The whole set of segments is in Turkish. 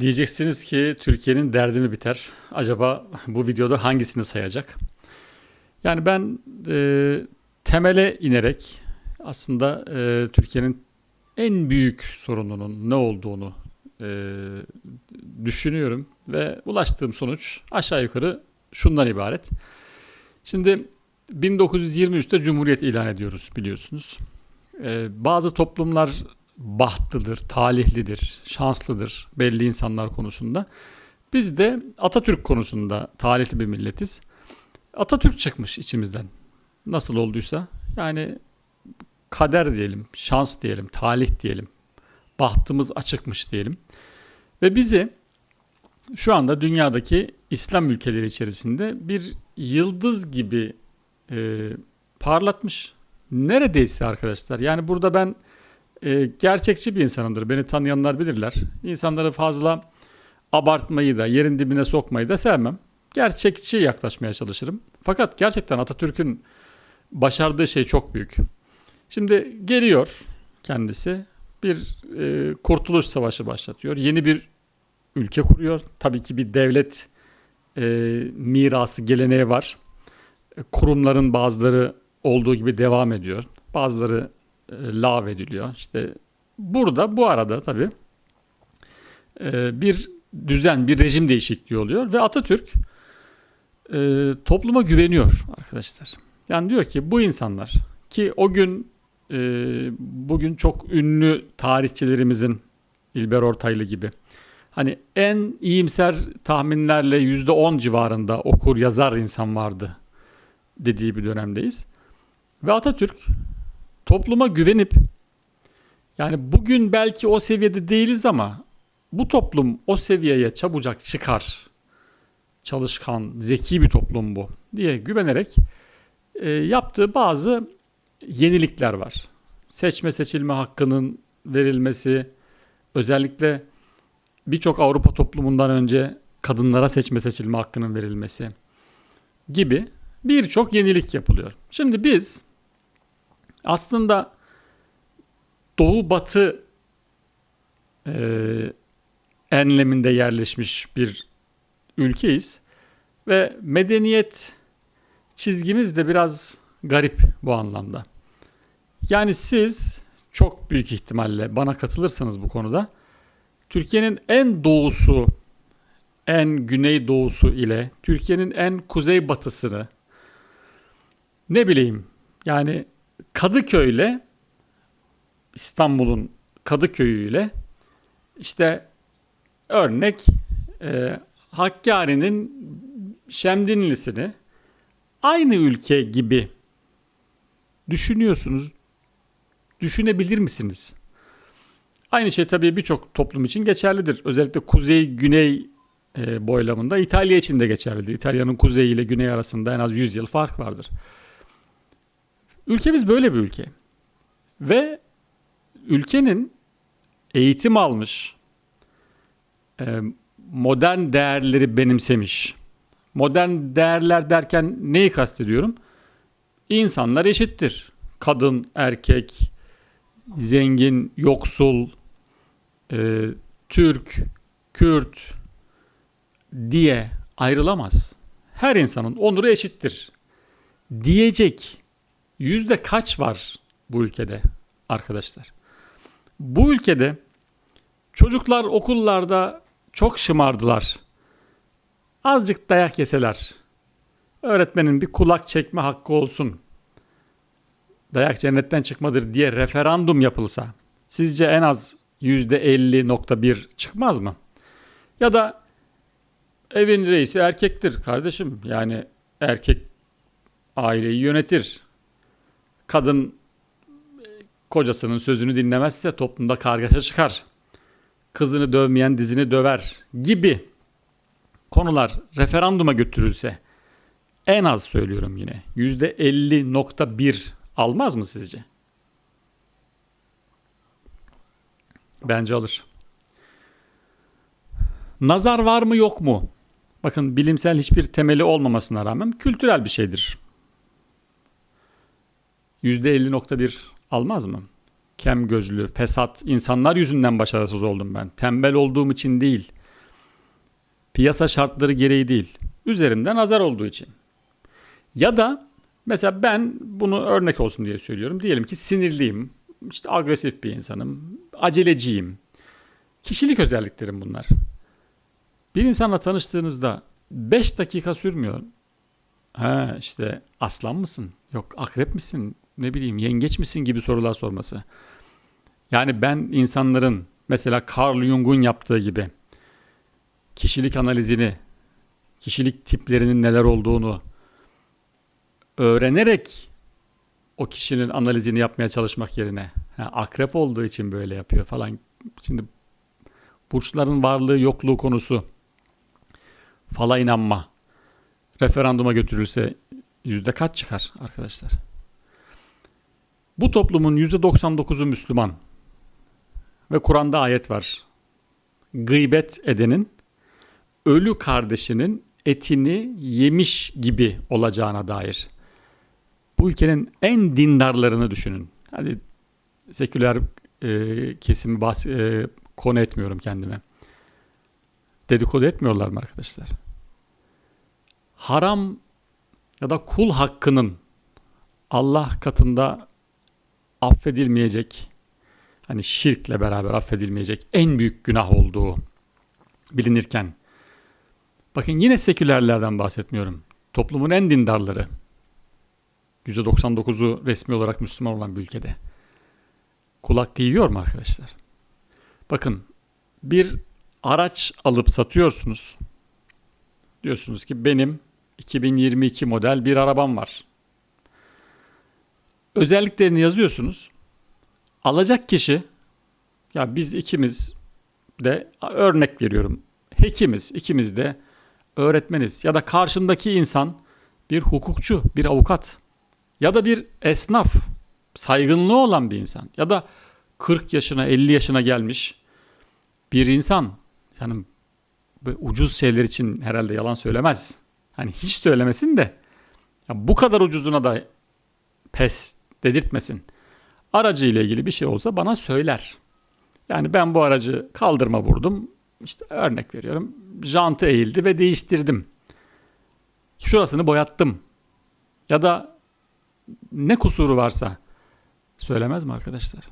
Diyeceksiniz ki Türkiye'nin derdi mi biter? Acaba bu videoda hangisini sayacak? Yani ben e, temele inerek aslında e, Türkiye'nin en büyük sorununun ne olduğunu e, düşünüyorum ve ulaştığım sonuç aşağı yukarı şundan ibaret. Şimdi 1923'te Cumhuriyet ilan ediyoruz biliyorsunuz. E, bazı toplumlar bahtlıdır, talihlidir, şanslıdır belli insanlar konusunda. Biz de Atatürk konusunda talihli bir milletiz. Atatürk çıkmış içimizden. Nasıl olduysa yani kader diyelim, şans diyelim, talih diyelim. Bahtımız açıkmış diyelim. Ve bizi şu anda dünyadaki İslam ülkeleri içerisinde bir yıldız gibi e, parlatmış. Neredeyse arkadaşlar. Yani burada ben e, gerçekçi bir insanımdır. Beni tanıyanlar bilirler. İnsanları fazla abartmayı da yerin dibine sokmayı da sevmem. Gerçekçi yaklaşmaya çalışırım. Fakat gerçekten Atatürk'ün başardığı şey çok büyük. Şimdi geliyor kendisi bir e, kurtuluş savaşı başlatıyor. Yeni bir ülke kuruyor. Tabii ki bir devlet e, mirası geleneği var. E, kurumların bazıları olduğu gibi devam ediyor. Bazıları e, lav ediliyor. İşte burada bu arada tabii e, bir düzen, bir rejim değişikliği oluyor ve Atatürk e, topluma güveniyor arkadaşlar. Yani diyor ki bu insanlar ki o gün bugün çok ünlü tarihçilerimizin İlber Ortaylı gibi hani en iyimser tahminlerle yüzde on civarında okur yazar insan vardı dediği bir dönemdeyiz. Ve Atatürk topluma güvenip yani bugün belki o seviyede değiliz ama bu toplum o seviyeye çabucak çıkar. Çalışkan, zeki bir toplum bu diye güvenerek e, yaptığı bazı yenilikler var. Seçme seçilme hakkının verilmesi, özellikle birçok Avrupa toplumundan önce kadınlara seçme seçilme hakkının verilmesi gibi birçok yenilik yapılıyor. Şimdi biz aslında doğu batı e, enleminde yerleşmiş bir ülkeyiz ve medeniyet çizgimiz de biraz garip bu anlamda. Yani siz çok büyük ihtimalle bana katılırsanız bu konuda Türkiye'nin en doğusu, en güney doğusu ile Türkiye'nin en kuzey batısını ne bileyim yani Kadıköy ile İstanbul'un Kadıköy'ü ile işte örnek e, Hakkari'nin Şemdinlisini aynı ülke gibi düşünüyorsunuz. Düşünebilir misiniz? Aynı şey tabii birçok toplum için geçerlidir. Özellikle kuzey-güney e, boylamında İtalya için de geçerlidir. İtalya'nın kuzeyi ile güney arasında en az 100 yıl fark vardır. Ülkemiz böyle bir ülke. Ve ülkenin eğitim almış, e, modern değerleri benimsemiş. Modern değerler derken neyi kastediyorum? İnsanlar eşittir. Kadın, erkek, zengin, yoksul, e, Türk, Kürt diye ayrılamaz. Her insanın onuru eşittir. Diyecek yüzde kaç var bu ülkede arkadaşlar? Bu ülkede çocuklar okullarda çok şımardılar. Azıcık dayak yeseler, öğretmenin bir kulak çekme hakkı olsun, dayak cennetten çıkmadır diye referandum yapılsa, sizce en az %50.1 çıkmaz mı? Ya da evin reisi erkektir kardeşim. Yani erkek aileyi yönetir. Kadın kocasının sözünü dinlemezse toplumda kargaşa çıkar. Kızını dövmeyen dizini döver gibi konular referanduma götürülse en az söylüyorum yine %50.1 almaz mı sizce? Bence alır. Nazar var mı yok mu? Bakın bilimsel hiçbir temeli olmamasına rağmen kültürel bir şeydir. %50.1 almaz mı? Kem gözlü, fesat insanlar yüzünden başarısız oldum ben. Tembel olduğum için değil. Piyasa şartları gereği değil. Üzerinden azar olduğu için. Ya da mesela ben bunu örnek olsun diye söylüyorum. Diyelim ki sinirliyim, işte agresif bir insanım, aceleciyim. Kişilik özelliklerim bunlar. Bir insanla tanıştığınızda 5 dakika sürmüyor. Ha işte aslan mısın? Yok akrep misin? Ne bileyim yengeç misin gibi sorular sorması. Yani ben insanların mesela Carl Jung'un yaptığı gibi kişilik analizini, kişilik tiplerinin neler olduğunu öğrenerek o kişinin analizini yapmaya çalışmak yerine ha, akrep olduğu için böyle yapıyor falan. Şimdi burçların varlığı yokluğu konusu fala inanma referanduma götürülse yüzde kaç çıkar arkadaşlar? Bu toplumun yüzde 99'u Müslüman ve Kur'an'da ayet var. Gıybet edenin ölü kardeşinin etini yemiş gibi olacağına dair. Bu ülkenin en dindarlarını düşünün. Hadi seküler e, kesimi bahs e, konu etmiyorum kendime. Dedikodu etmiyorlar mı arkadaşlar? Haram ya da kul hakkının Allah katında affedilmeyecek, hani şirkle beraber affedilmeyecek en büyük günah olduğu bilinirken, bakın yine sekülerlerden bahsetmiyorum. Toplumun en dindarları, %99'u resmi olarak Müslüman olan bir ülkede. Kul hakkı yiyor mu arkadaşlar? Bakın bir araç alıp satıyorsunuz. Diyorsunuz ki benim 2022 model bir arabam var. Özelliklerini yazıyorsunuz. Alacak kişi ya biz ikimiz de örnek veriyorum. Hekimiz, ikimiz de öğretmeniz ya da karşımdaki insan bir hukukçu, bir avukat ya da bir esnaf, saygınlığı olan bir insan ya da 40 yaşına, 50 yaşına gelmiş bir insan. Yani ucuz şeyler için herhalde yalan söylemez. Hani hiç söylemesin de ya bu kadar ucuzuna da pes dedirtmesin. Aracı ile ilgili bir şey olsa bana söyler. Yani ben bu aracı kaldırma vurdum. İşte örnek veriyorum. Jantı eğildi ve değiştirdim. Şurasını boyattım. Ya da ne kusuru varsa söylemez mi arkadaşlar?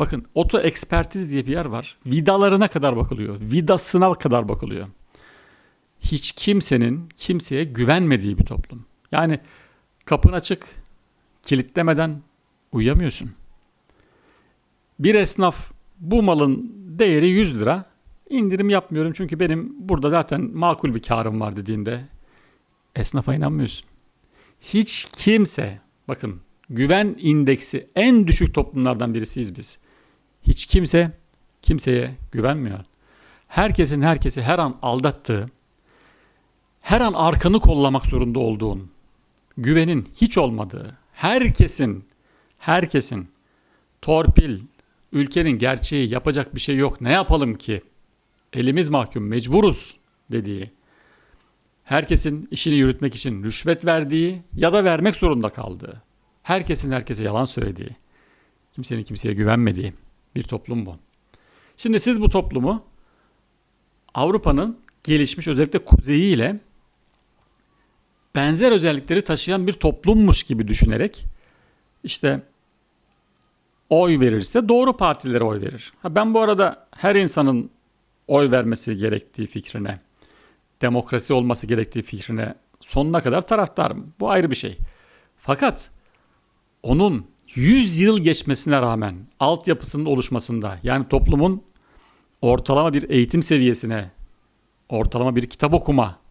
Bakın oto ekspertiz diye bir yer var. Vidalarına kadar bakılıyor. Vidasına kadar bakılıyor. Hiç kimsenin kimseye güvenmediği bir toplum. Yani kapın açık, kilitlemeden uyuyamıyorsun. Bir esnaf bu malın değeri 100 lira. İndirim yapmıyorum çünkü benim burada zaten makul bir karım var dediğinde esnafa inanmıyorsun. Hiç kimse bakın güven indeksi en düşük toplumlardan birisiyiz biz. Hiç kimse kimseye güvenmiyor. Herkesin herkesi her an aldattığı, her an arkanı kollamak zorunda olduğun, güvenin hiç olmadığı, herkesin herkesin torpil, ülkenin gerçeği yapacak bir şey yok. Ne yapalım ki? Elimiz mahkum, mecburuz dediği. Herkesin işini yürütmek için rüşvet verdiği ya da vermek zorunda kaldığı. Herkesin herkese yalan söylediği. Kimsenin kimseye güvenmediği bir toplum bu. Şimdi siz bu toplumu Avrupa'nın gelişmiş özellikle kuzeyi ile benzer özellikleri taşıyan bir toplummuş gibi düşünerek işte oy verirse doğru partilere oy verir. Ha ben bu arada her insanın oy vermesi gerektiği fikrine, demokrasi olması gerektiği fikrine sonuna kadar taraftarım. Bu ayrı bir şey. Fakat onun 100 yıl geçmesine rağmen altyapısının oluşmasında yani toplumun ortalama bir eğitim seviyesine, ortalama bir kitap okuma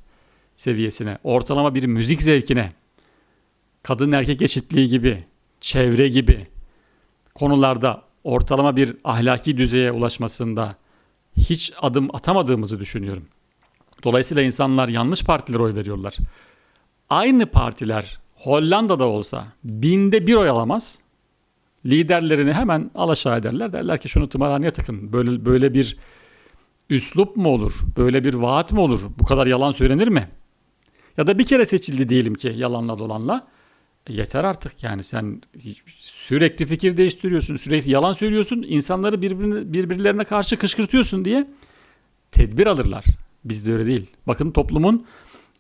seviyesine, ortalama bir müzik zevkine, kadın erkek eşitliği gibi, çevre gibi konularda ortalama bir ahlaki düzeye ulaşmasında hiç adım atamadığımızı düşünüyorum. Dolayısıyla insanlar yanlış partilere oy veriyorlar. Aynı partiler Hollanda'da olsa binde bir oy alamaz. Liderlerini hemen alaşağı ederler. Derler ki şunu tımarhaneye takın. Böyle, böyle bir üslup mu olur? Böyle bir vaat mi olur? Bu kadar yalan söylenir mi? Ya da bir kere seçildi diyelim ki yalanla dolanla. E yeter artık yani sen sürekli fikir değiştiriyorsun, sürekli yalan söylüyorsun, insanları birbirine, birbirlerine karşı kışkırtıyorsun diye tedbir alırlar. Bizde öyle değil. Bakın toplumun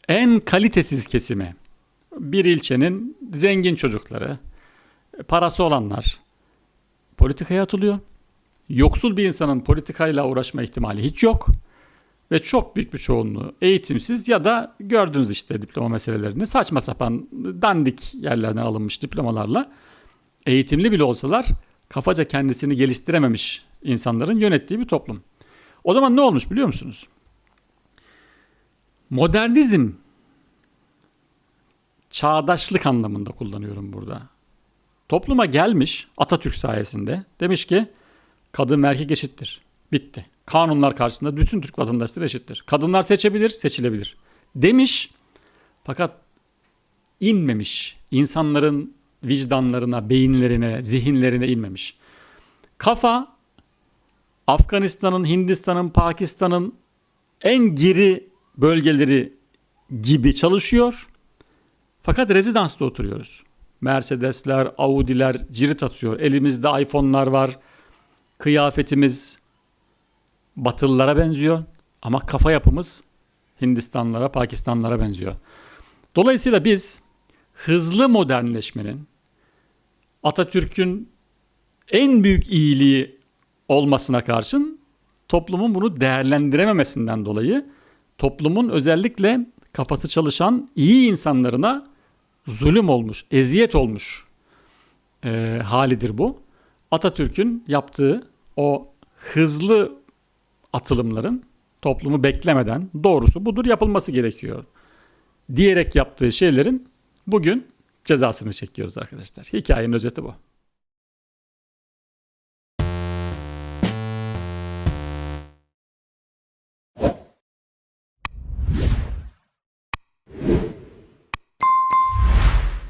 en kalitesiz kesimi bir ilçenin zengin çocukları, parası olanlar politikaya atılıyor. Yoksul bir insanın politikayla uğraşma ihtimali hiç yok. Ve çok büyük bir çoğunluğu eğitimsiz ya da gördüğünüz işte diploma meselelerini saçma sapan dandik yerlerden alınmış diplomalarla eğitimli bile olsalar kafaca kendisini geliştirememiş insanların yönettiği bir toplum. O zaman ne olmuş biliyor musunuz? Modernizm çağdaşlık anlamında kullanıyorum burada. Topluma gelmiş Atatürk sayesinde demiş ki kadın erkek eşittir. Bitti. Kanunlar karşısında bütün Türk vatandaşları eşittir. Kadınlar seçebilir, seçilebilir. Demiş fakat inmemiş. İnsanların vicdanlarına, beyinlerine, zihinlerine inmemiş. Kafa Afganistan'ın, Hindistan'ın, Pakistan'ın en geri bölgeleri gibi çalışıyor. Fakat rezidansta oturuyoruz. Mercedesler, Audi'ler cirit atıyor. Elimizde iPhone'lar var. Kıyafetimiz Batılılara benziyor ama kafa yapımız Hindistanlara, Pakistanlara benziyor. Dolayısıyla biz hızlı modernleşmenin Atatürk'ün en büyük iyiliği olmasına karşın toplumun bunu değerlendirememesinden dolayı toplumun özellikle kafası çalışan iyi insanlarına zulüm olmuş, eziyet olmuş e, halidir bu. Atatürk'ün yaptığı o hızlı atılımların toplumu beklemeden doğrusu budur yapılması gerekiyor diyerek yaptığı şeylerin bugün cezasını çekiyoruz arkadaşlar. Hikayenin özeti bu.